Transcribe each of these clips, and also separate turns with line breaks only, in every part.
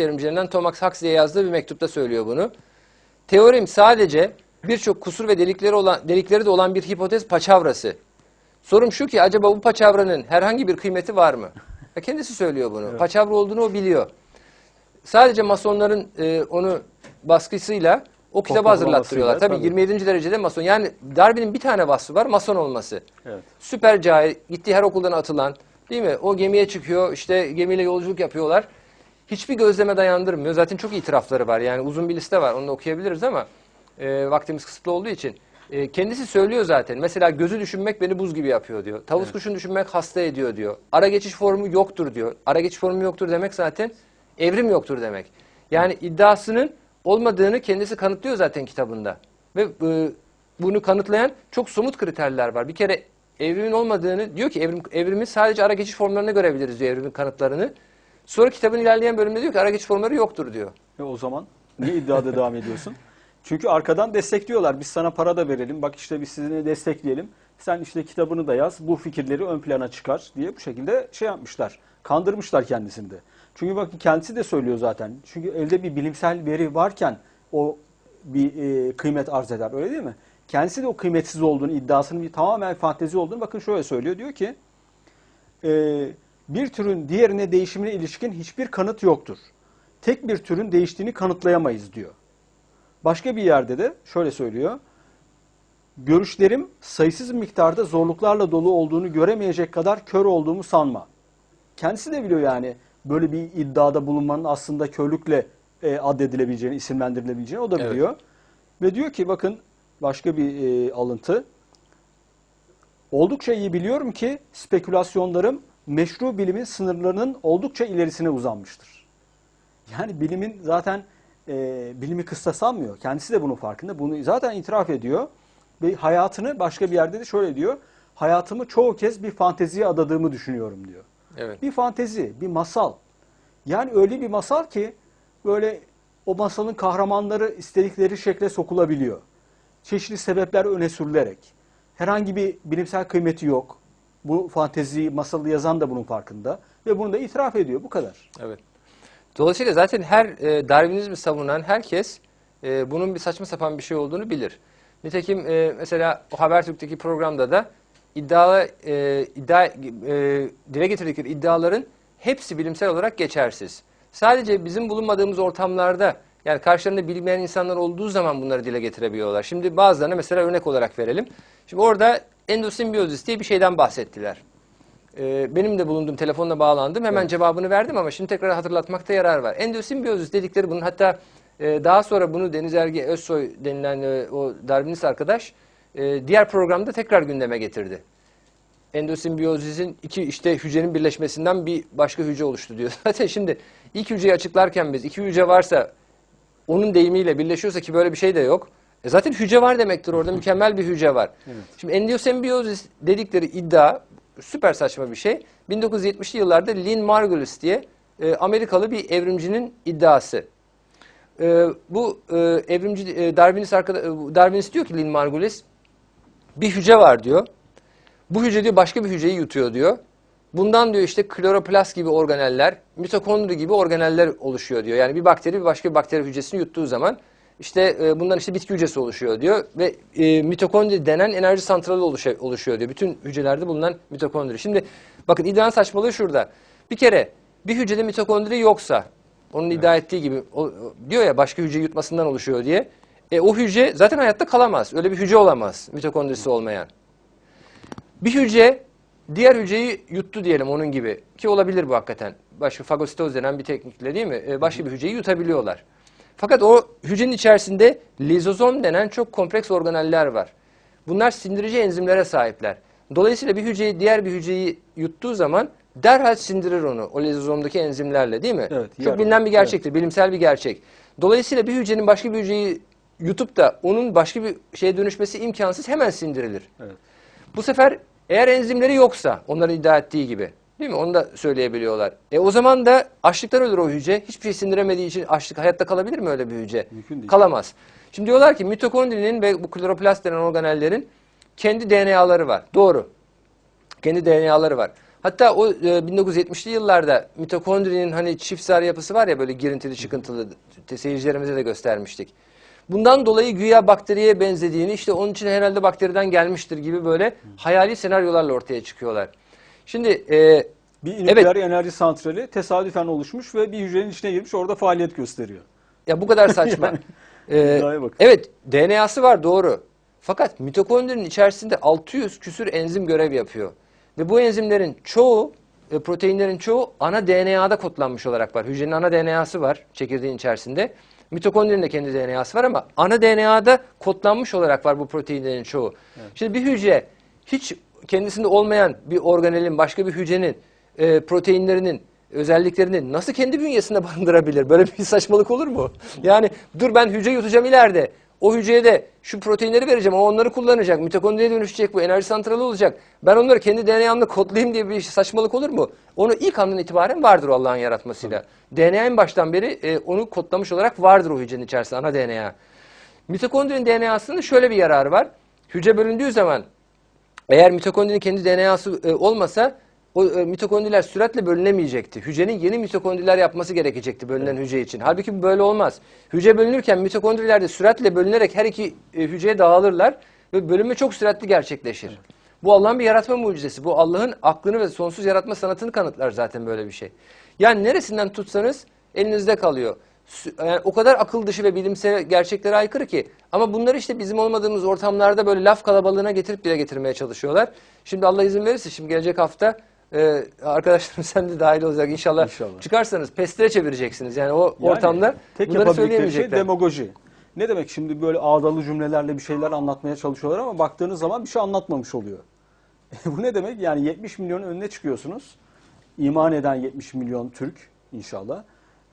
evrimcilerinden Thomas Huxley'e yazdığı bir mektupta söylüyor bunu. Teorim sadece birçok kusur ve delikleri olan delikleri de olan bir hipotez paçavrası. Sorum şu ki acaba bu paçavranın herhangi bir kıymeti var mı? Ya kendisi söylüyor bunu. Paçavra olduğunu o biliyor. Sadece masonların e, onu baskısıyla o kitabı hazırlattırıyorlar. Tabii,
tabii.
27. derecede mason. Yani Darwin'in bir tane vasfı var mason olması.
Evet.
Süper cahil, gittiği her okuldan atılan, değil mi? O gemiye çıkıyor, işte gemiyle yolculuk yapıyorlar. Hiçbir gözleme dayandırmıyor. Zaten çok itirafları var. Yani uzun bir liste var. Onu da okuyabiliriz ama e, vaktimiz kısıtlı olduğu için. E, kendisi söylüyor zaten. Mesela gözü düşünmek beni buz gibi yapıyor diyor. Tavus kuşunu düşünmek hasta ediyor diyor. Ara geçiş formu yoktur diyor. Ara geçiş formu yoktur demek zaten evrim yoktur demek. Yani iddiasının olmadığını kendisi kanıtlıyor zaten kitabında. Ve e, bunu kanıtlayan çok somut kriterler var. Bir kere evrimin olmadığını diyor ki evrim, evrimi sadece ara geçiş formlarına görebiliriz diyor evrimin kanıtlarını. Sonra kitabın ilerleyen bölümünde diyor ki ara geçiş formları yoktur diyor.
E o zaman niye iddiada devam ediyorsun? Çünkü arkadan destekliyorlar. Biz sana para da verelim. Bak işte biz sizi destekleyelim. Sen işte kitabını da yaz. Bu fikirleri ön plana çıkar diye bu şekilde şey yapmışlar. Kandırmışlar kendisini de. Çünkü bakın kendisi de söylüyor zaten. Çünkü elde bir bilimsel veri varken o bir e, kıymet arz eder. Öyle değil mi? Kendisi de o kıymetsiz olduğunu, iddiasının bir tamamen fantezi olduğunu bakın şöyle söylüyor. Diyor ki e, bir türün diğerine değişimine ilişkin hiçbir kanıt yoktur. Tek bir türün değiştiğini kanıtlayamayız diyor. Başka bir yerde de şöyle söylüyor. Görüşlerim sayısız miktarda zorluklarla dolu olduğunu göremeyecek kadar kör olduğumu sanma. Kendisi de biliyor yani böyle bir iddiada bulunmanın aslında körlükle e, addedilebileceğini, isimlendirilebileceğini o da
Evet.
biliyor. Ve diyor ki bakın başka bir e, alıntı. Oldukça iyi biliyorum ki spekülasyonlarım meşru bilimin sınırlarının oldukça ilerisine uzanmıştır. Yani bilimin zaten e, bilimi kıstasanmıyor. Kendisi de bunun farkında. Bunu zaten itiraf ediyor. Ve hayatını başka bir yerde de şöyle diyor. Hayatımı çoğu kez bir fanteziye adadığımı düşünüyorum diyor.
Evet.
Bir fantezi, bir masal. Yani öyle bir masal ki böyle o masalın kahramanları istedikleri şekle sokulabiliyor. Çeşitli sebepler öne sürülerek. Herhangi bir bilimsel kıymeti yok. Bu fantezi masalı yazan da bunun farkında. Ve bunu da itiraf ediyor. Bu kadar.
Evet. Dolayısıyla zaten her e, Darwinizmi savunan herkes e, bunun bir saçma sapan bir şey olduğunu bilir. Nitekim e, mesela o Habertürk'teki programda da iddia, e, iddia e, dile getirdikleri iddiaların hepsi bilimsel olarak geçersiz. Sadece bizim bulunmadığımız ortamlarda yani karşılarında bilmeyen insanlar olduğu zaman bunları dile getirebiliyorlar. Şimdi bazılarına mesela örnek olarak verelim. Şimdi orada endosimbiyozis diye bir şeyden bahsettiler. Ee, benim de bulunduğum telefonla bağlandım. Hemen cevabını verdim ama şimdi tekrar hatırlatmakta yarar var. Endosimbiyozis dedikleri bunun hatta e, daha sonra bunu Deniz Ergi Özsoy denilen e, o Darwinist arkadaş e, diğer programda tekrar gündeme getirdi. Endosimbiyozis'in iki işte hücrenin birleşmesinden bir başka hücre oluştu diyor. Zaten şimdi ilk hücreyi açıklarken biz iki hücre varsa onun deyimiyle birleşiyorsa ki böyle bir şey de yok. E zaten hücre var demektir orada mükemmel bir hücre var. Şimdi endosymbiyozis dedikleri iddia süper saçma bir şey. 1970'li yıllarda Lynn Margulis diye e, Amerikalı bir evrimcinin iddiası. E, bu e, evrimci e, Darwinist arkada, e, Darwinist diyor ki Lynn Margulis bir hücre var diyor. Bu hücre diyor başka bir hücreyi yutuyor diyor. Bundan diyor işte kloroplast gibi organeller, mitokondri gibi organeller oluşuyor diyor. Yani bir bakteri bir başka bir bakteri hücresini yuttuğu zaman işte e, bundan işte bitki hücresi oluşuyor diyor ve e, mitokondri denen enerji santrali oluşa- oluşuyor diyor. Bütün hücrelerde bulunan mitokondri. Şimdi bakın iddianın saçmalığı şurada. Bir kere bir hücrede mitokondri yoksa onun iddia ettiği gibi o, diyor ya başka hücre yutmasından oluşuyor diye. E, o hücre zaten hayatta kalamaz. Öyle bir hücre olamaz mitokondrisi olmayan. Bir hücre diğer hücreyi yuttu diyelim onun gibi. Ki olabilir bu hakikaten. Başka fagositoz denen bir teknikle değil mi? Ee, Başka bir hücreyi yutabiliyorlar. Fakat o hücrenin içerisinde lizozom denen çok kompleks organeller var. Bunlar sindirici enzimlere sahipler. Dolayısıyla bir hücreyi diğer bir hücreyi yuttuğu zaman derhal sindirir onu o lizozomdaki enzimlerle değil mi?
Evet,
çok bilinen bir gerçektir, bilimsel bir gerçek. Dolayısıyla bir hücrenin başka bir hücreyi yutup da onun başka bir şeye dönüşmesi imkansız hemen sindirilir.
Evet.
Bu sefer eğer enzimleri yoksa onların iddia ettiği gibi değil mi? Onu da söyleyebiliyorlar. E o zaman da açlıktan ölür o hücre. Hiçbir şey sindiremediği için açlık hayatta kalabilir mi öyle bir hücre?
Mümkün değil.
Kalamaz. Şimdi diyorlar ki mitokondrinin ve bu kloroplast denen organellerin kendi DNA'ları var. Doğru. Kendi DNA'ları var. Hatta o e, 1970'li yıllarda mitokondrinin hani çift zarı yapısı var ya böyle girintili çıkıntılı seyircilerimize de göstermiştik. Bundan dolayı güya bakteriye benzediğini işte onun için herhalde bakteriden gelmiştir gibi böyle hayali senaryolarla ortaya çıkıyorlar. Şimdi e,
Bir nükleer enerji santrali tesadüfen oluşmuş ve bir hücrenin içine girmiş orada faaliyet gösteriyor.
Ya bu kadar saçma.
Yani,
Ee, evet DNA'sı var doğru. Fakat mitokondrinin içerisinde 600 küsür enzim görev yapıyor. Ve bu enzimlerin çoğu, e, proteinlerin çoğu ana DNA'da kodlanmış olarak var. Hücrenin ana DNA'sı var çekirdeğin içerisinde. Mitokondrinin de kendi DNA'sı var ama ana DNA'da kodlanmış olarak var bu proteinlerin çoğu. Şimdi bir hücre hiç kendisinde olmayan bir organelin, başka bir hücrenin e, proteinlerinin özelliklerini nasıl kendi bünyesinde barındırabilir? Böyle bir saçmalık olur mu? Yani dur ben hücre yutacağım ileride. O hücreye de şu proteinleri vereceğim. O onları kullanacak. Mitokondriye dönüşecek bu. Enerji santralı olacak. Ben onları kendi DNA'mda kodlayayım diye bir saçmalık olur mu? Onu ilk andan itibaren vardır Allah'ın yaratmasıyla. DNA en baştan beri e, onu kodlamış olarak vardır o hücrenin içerisinde ana DNA. Mitokondrinin DNA'sının şöyle bir yararı var. Hücre bölündüğü zaman eğer mitokondrinin kendi DNA'sı e, olmasa o e, mitokondriler süratle bölünemeyecekti. Hücrenin yeni mitokondriler yapması gerekecekti bölünen hücre için. Halbuki bu böyle olmaz. Hücre bölünürken mitokondriler de süratle bölünerek her iki e, hücreye dağılırlar ve bölünme çok süratli gerçekleşir. Bu Allah'ın bir yaratma mucizesi. Bu Allah'ın aklını ve sonsuz yaratma sanatını kanıtlar zaten böyle bir şey. Yani neresinden tutsanız elinizde kalıyor. Yani o kadar akıl dışı ve bilimsel gerçeklere aykırı ki. Ama bunları işte bizim olmadığımız ortamlarda böyle laf kalabalığına getirip dile getirmeye çalışıyorlar. Şimdi Allah izin verirse şimdi gelecek hafta e, arkadaşlarım sen de dahil olacak inşallah.
İnşallah.
Çıkarsanız pestire çevireceksiniz. Yani o
Yani
ortamda
tek
bunları
şey
söyleyemeyecekler.
demagoji. Ne demek şimdi böyle ağdalı cümlelerle bir şeyler anlatmaya çalışıyorlar ama baktığınız zaman bir şey anlatmamış oluyor. Bu ne demek? Yani 70 milyon önüne çıkıyorsunuz. İman eden 70 milyon Türk inşallah.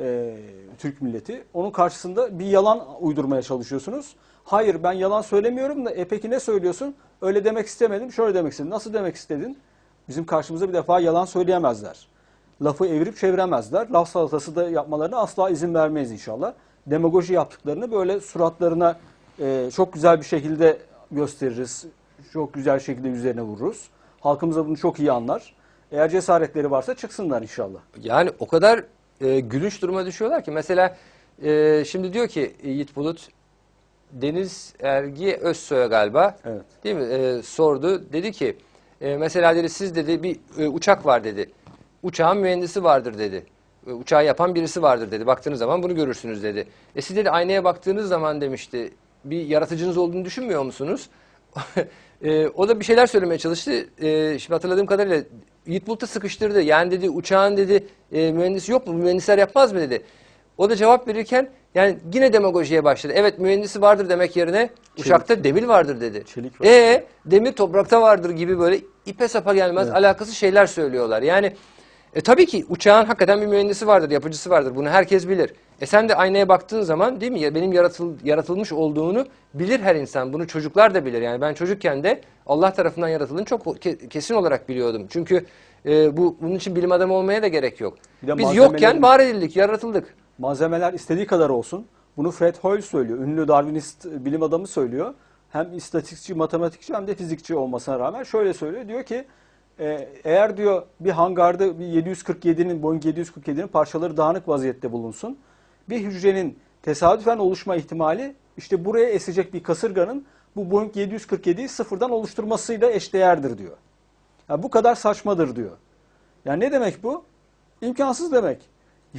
Ee, Türk milleti. Onun karşısında bir yalan uydurmaya çalışıyorsunuz. Hayır ben yalan söylemiyorum da e peki ne söylüyorsun? Öyle demek istemedim, şöyle demek istedim. Nasıl demek istedin? Bizim karşımıza bir defa yalan söyleyemezler. Lafı evirip çeviremezler. Laf salatası da yapmalarına asla izin vermeyiz inşallah. Demagoji yaptıklarını böyle suratlarına e, çok güzel bir şekilde gösteririz. Çok güzel şekilde üzerine vururuz. Halkımız da bunu çok iyi anlar. Eğer cesaretleri varsa çıksınlar inşallah.
Yani o kadar e, gülünç duruma düşüyorlar ki. Mesela e, şimdi diyor ki Yiğit Bulut Deniz Ergi Özsoy'a galiba
Evet.
değil mi E, sordu. Dedi ki e, mesela dedi siz dedi bir e, uçak var dedi. Uçağın mühendisi vardır dedi. E, uçağı yapan birisi vardır dedi. Baktığınız zaman bunu görürsünüz dedi. E siz dedi aynaya baktığınız zaman demişti bir yaratıcınız olduğunu düşünmüyor musunuz? E, o da bir şeyler söylemeye çalıştı. E, şimdi hatırladığım kadarıyla Yiğit Bulut'u sıkıştırdı. Yani dedi uçağın dedi e, mühendisi yok mu? Mühendisler yapmaz mı dedi. O da cevap verirken yani yine demagojiye başladı. Evet mühendisi vardır demek yerine uçakta demir vardır dedi.
Çelik var.
E demir toprakta vardır gibi böyle ipe sapa gelmez alakası şeyler söylüyorlar. Yani e, tabii ki uçağın hakikaten bir mühendisi vardır, yapıcısı vardır. Bunu herkes bilir. E sen de aynaya baktığın zaman değil mi? Ya Benim yaratıl, yaratılmış olduğunu bilir her insan. Bunu çocuklar da bilir. Yani ben çocukken de Allah tarafından yaratıldığını çok ke- kesin olarak biliyordum. Çünkü e, bu bunun için bilim adamı olmaya da gerek yok. Biz yokken var edildik, yaratıldık.
Malzemeler istediği kadar olsun. Bunu Fred Hoyle söylüyor. Ünlü Darwinist bilim adamı söylüyor. Hem istatistikçi, matematikçi hem de fizikçi olmasına rağmen şöyle söylüyor. Diyor ki e, eğer diyor bir hangarda bir 747'nin Boeing 747'nin parçaları dağınık vaziyette bulunsun. Bir hücrenin tesadüfen oluşma ihtimali işte buraya esecek bir kasırganın bu Boeing 747'yi sıfırdan oluşturmasıyla eşdeğerdir diyor. Ya bu kadar saçmadır diyor. Yani ne demek bu? İmkansız demek.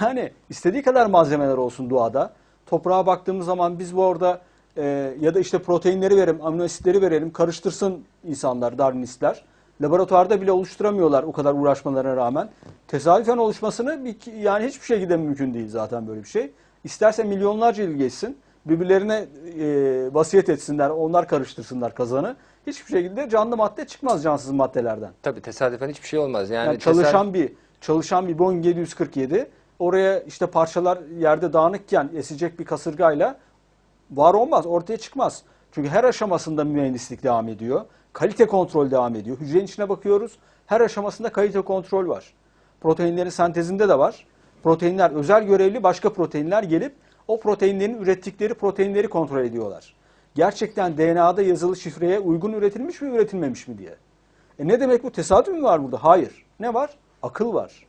Yani istediği kadar malzemeler olsun doğada. Toprağa baktığımız zaman biz bu orada e, ya da işte proteinleri verelim, amino asitleri verelim, karıştırsın insanlar, Darwinistler. Laboratuvarda bile oluşturamıyorlar o kadar uğraşmalarına rağmen. Tesadüfen oluşmasını bir, yani hiçbir şekilde mümkün değil zaten böyle bir şey. İsterse milyonlarca yıl geçsin, birbirlerine e, vasiyet etsinler, onlar karıştırsınlar kazanı. Hiçbir şekilde canlı madde çıkmaz cansız maddelerden.
Tabii tesadüfen hiçbir şey olmaz. Yani,
Yani, çalışan bir çalışan bir Boeing 747 oraya işte parçalar yerde dağınıkken esecek bir kasırgayla var olmaz, ortaya çıkmaz. Çünkü her aşamasında mühendislik devam ediyor. Kalite kontrol devam ediyor. Hücrenin içine bakıyoruz. Her aşamasında kalite kontrol var. Proteinlerin sentezinde de var. Proteinler özel görevli başka proteinler gelip o proteinlerin ürettikleri proteinleri kontrol ediyorlar. Gerçekten DNA'da yazılı şifreye uygun üretilmiş mi üretilmemiş mi diye. E ne demek bu? Tesadüf mü var burada? Hayır. Ne var? Akıl var.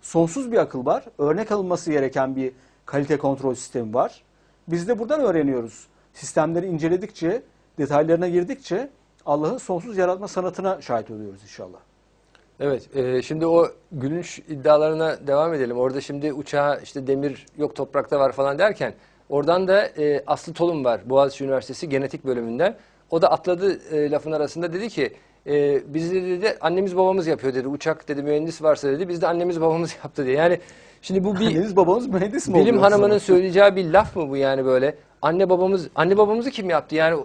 Sonsuz bir akıl var. Örnek alınması gereken bir kalite kontrol sistemi var. Biz de buradan öğreniyoruz. Sistemleri inceledikçe, detaylarına girdikçe Allah'ın sonsuz yaratma sanatına şahit oluyoruz inşallah.
Evet, e, şimdi o gülünç iddialarına devam edelim. Orada şimdi uçağa işte demir yok toprakta var falan derken oradan da e, Aslı Tolun var Boğaziçi Üniversitesi genetik bölümünden. O da atladı e, lafın arasında dedi ki e, biz de dedi annemiz babamız yapıyor dedi. Uçak dedi mühendis varsa dedi biz de annemiz babamız yaptı diye. Yani şimdi bu bir
Anneniz babanız mühendis mi
bilim hanımının söyleyeceği bir laf mı bu yani böyle? Anne babamız anne babamızı kim yaptı? Yani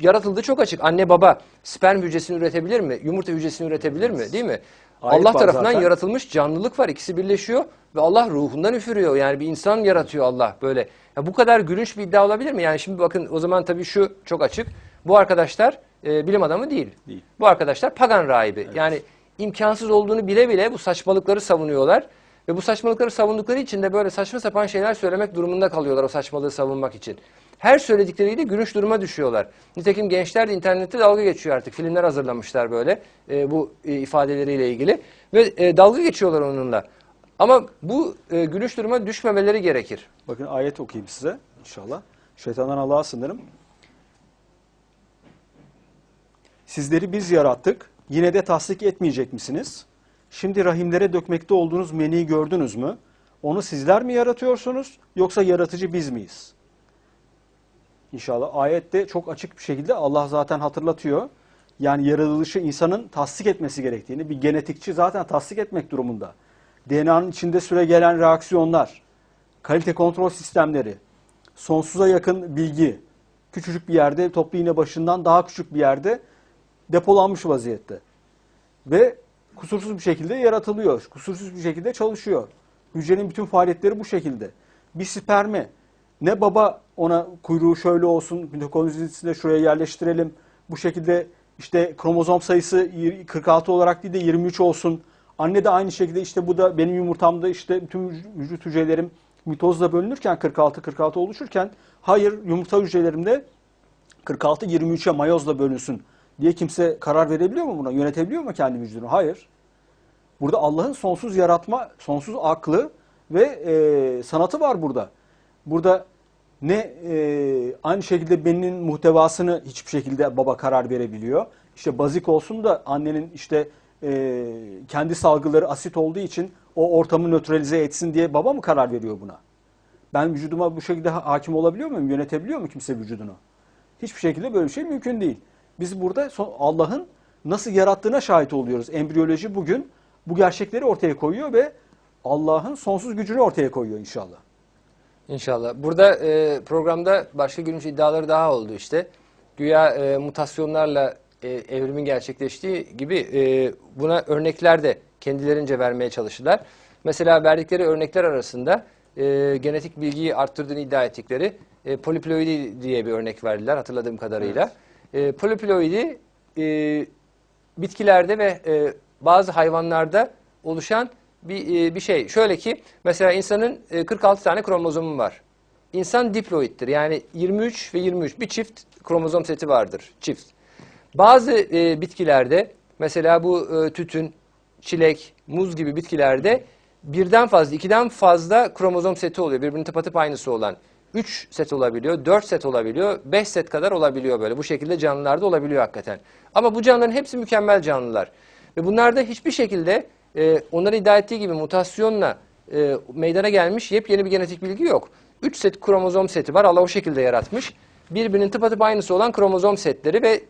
yaratıldı çok açık. Anne baba sperm hücresini üretebilir mi? Yumurta hücresini üretebilir mi? Değil mi?
Ayet
Allah tarafından
zaten.
yaratılmış canlılık var. İkisi birleşiyor ve Allah ruhundan üfürüyor. Yani bir insan yaratıyor Allah böyle. Ya bu kadar gülünç bir iddia olabilir mi? Yani şimdi bakın o zaman tabii şu çok açık. Bu arkadaşlar e, bilim adamı değil.
Değil.
Bu arkadaşlar pagan rahibi. Yani imkansız olduğunu bile bile bu saçmalıkları savunuyorlar. Ve bu saçmalıkları savundukları için de böyle saçma sapan şeyler söylemek durumunda kalıyorlar o saçmalığı savunmak için. Her söyledikleriyle gülünç duruma düşüyorlar. Nitekim gençler de internette dalga geçiyor artık. Filmler hazırlamışlar böyle e, bu e, ifadeleriyle ilgili. Ve e, dalga geçiyorlar onunla. Ama bu e, gülünç duruma düşmemeleri gerekir.
Bakın ayet okuyayım size inşallah. Şeytandan Allah'a sınırım. Sizleri biz yarattık. Yine de tasdik etmeyecek misiniz? Şimdi rahimlere dökmekte olduğunuz meniyi gördünüz mü? Onu sizler mi yaratıyorsunuz yoksa yaratıcı biz miyiz? İnşallah ayette çok açık bir şekilde Allah zaten hatırlatıyor. Yani yaratılışı insanın tasdik etmesi gerektiğini bir genetikçi zaten tasdik etmek durumunda. DNA'nın içinde süre gelen reaksiyonlar, kalite kontrol sistemleri, sonsuza yakın bilgi, küçücük bir yerde, toplu iğne başından daha küçük bir yerde depolanmış vaziyette. Ve kusursuz bir şekilde yaratılıyor, kusursuz bir şekilde çalışıyor. Hücrenin bütün faaliyetleri bu şekilde. Bir spermi, ne baba ona kuyruğu şöyle olsun, mitokondrisini şuraya yerleştirelim, bu şekilde işte kromozom sayısı 46 olarak değil de 23 olsun. Anne de aynı şekilde işte bu da benim yumurtamda işte bütün vücut hücrelerim mitozla bölünürken 46-46 oluşurken hayır yumurta hücrelerimde 46-23'e mayozla bölünsün diye kimse karar verebiliyor mu buna? Yönetebiliyor mu kendi vücudunu? Hayır. Burada Allah'ın sonsuz yaratma, sonsuz aklı ve e, sanatı var burada. Burada ne e, aynı şekilde beninin muhtevasını hiçbir şekilde baba karar verebiliyor. İşte bazik olsun da annenin işte e, kendi salgıları asit olduğu için o ortamı nötralize etsin diye baba mı karar veriyor buna? Ben vücuduma bu şekilde ha- hakim olabiliyor muyum? Yönetebiliyor mu kimse vücudunu? Hiçbir şekilde böyle bir şey mümkün değil. Biz burada Allah'ın nasıl yarattığına şahit oluyoruz. Embriyoloji bugün bu gerçekleri ortaya koyuyor ve Allah'ın sonsuz gücünü ortaya koyuyor inşallah.
İnşallah. Burada e, programda başka gülünç iddiaları daha oldu işte. Güya e, mutasyonlarla e, evrimin gerçekleştiği gibi e, buna örnekler de kendilerince vermeye çalıştılar. Mesela verdikleri örnekler arasında e, genetik bilgiyi arttırdığını iddia ettikleri e, poliploidi diye bir örnek verdiler hatırladığım kadarıyla. E, poliploidi e, bitkilerde ve e, bazı hayvanlarda oluşan bir, e, bir şey. Şöyle ki mesela insanın e, 46 tane kromozomu var. İnsan diploittir. Yani 23 ve 23 bir çift kromozom seti vardır. Çift. Bazı e, bitkilerde mesela bu e, tütün, çilek, muz gibi bitkilerde birden fazla, ikiden fazla kromozom seti oluyor. Birbirinin tıpatıp aynısı olan. 3 set olabiliyor, 4 set olabiliyor, 5 set kadar olabiliyor böyle. Bu şekilde canlılarda olabiliyor hakikaten. Ama bu canlıların hepsi mükemmel canlılar. Ve bunlarda hiçbir şekilde e, onların iddia ettiği gibi mutasyonla e, meydana gelmiş yepyeni bir genetik bilgi yok. 3 set kromozom seti var. Allah o şekilde yaratmış. Birbirinin tıpatıp aynısı olan kromozom setleri ve